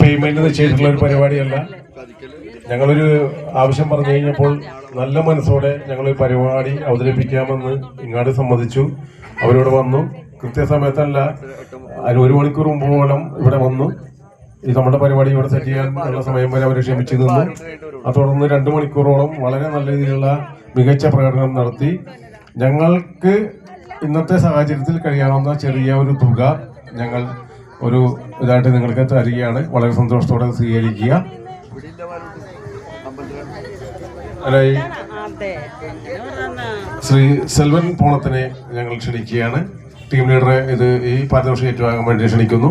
Payment നിശ്ചയിച്ചിട്ടുള്ള ഒരു പരിപാടിയല്ല. ഞങ്ങളൊരു ആവശ്യം പറഞ്ഞു കഴിഞ്ഞപ്പോൾ നല്ല മനസ്സോടെ ഞങ്ങൾ ഈ പരിപാടി അവതരിപ്പിക്കാമെന്ന് ഇങ്ങാട് സമ്മതിച്ചു. അവരോട് വന്നു. കൃത്യസമയത്തല്ല ഒരു മണിക്കൂർ മുമ്പ് പോലും ഇവിടെ വന്നു. ഈ നമ്മുടെ പരിപാടി ഇവിടെ സെറ്റ് ചെയ്യാൻ ചെയ്യാനുള്ള സമയം വരെ അവർ ക്ഷമിച്ചു നിന്നു. അത് തുടർന്ന് രണ്ടു മണിക്കൂറോളം വളരെ നല്ല രീതിയിലുള്ള മികച്ച പ്രകടനം നടത്തി. ഞങ്ങൾക്ക് ഇന്നത്തെ സാഹചര്യത്തിൽ കഴിയാവുന്ന ചെറിയ ഒരു തുക ഞങ്ങൾ ഒരു ഇതായിട്ട് നിങ്ങൾക്ക് തരികയാണ്. വളരെ സന്തോഷത്തോടെ സ്വീകരിക്കുക. ശ്രീ സെൽവൻ പോണത്തിനെ ഞങ്ങൾ ക്ഷണിക്കുകയാണ്. ടീം ലീഡറെ ഇത് ഈ പാരിതോഷികം ഏറ്റുവാങ്ങാൻ വേണ്ടി ക്ഷണിക്കുന്നു.